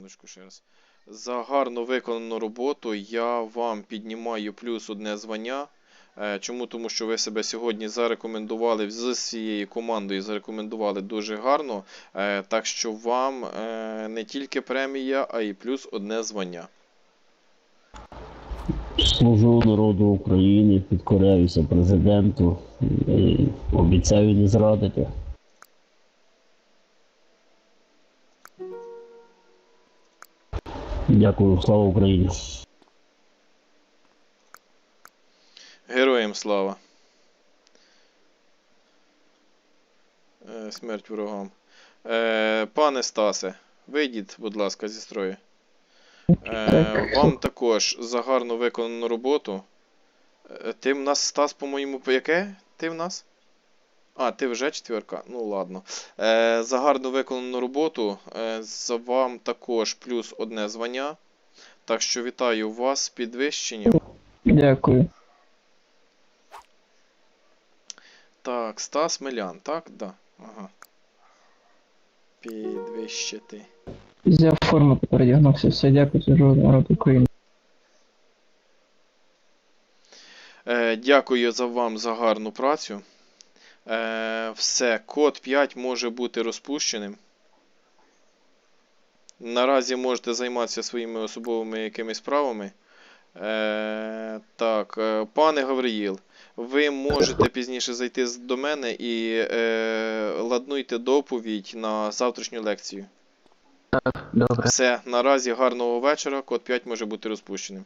Секундочку ще раз. За гарно виконану роботу я вам піднімаю плюс одне звання. Е, Чому? Тому що ви себе сьогодні зарекомендували з цією командою, зарекомендували дуже гарно. Е, Так що вам е, не тільки премія, а й плюс одне звання. Служу народу України, підкоряюся президенту і обіцяю не зрадити. Дякую, слава Україні. Героям слава. Е, Смерть ворогам. Е, Пане Стасе, вийдіть, будь ласка, зі строю. Е, Вам також за гарно виконану роботу. Ти в нас, Стас, по-моєму, по яке? Ти в нас? А, ти вже четверка? Ну ладно. Е, за гарно виконану роботу. Е, за вам також плюс одне звання. Так що вітаю вас з підвищенням. Дякую. Так, Стас Мелян, так? Да. Ага. Підвищити. Взяв форму, передягнувся. Все, дякую, служу народ України. Е, дякую за вам за гарну працю. Е, все, код 5 може бути розпущеним. Наразі можете займатися своїми особовими якимись справами. Е, так, е, пане Гавриїл, ви можете пізніше зайти до мене і е, ладнуйте доповідь на завтрашню лекцію. Добре. Все, наразі гарного вечора. Код 5 може бути розпущеним.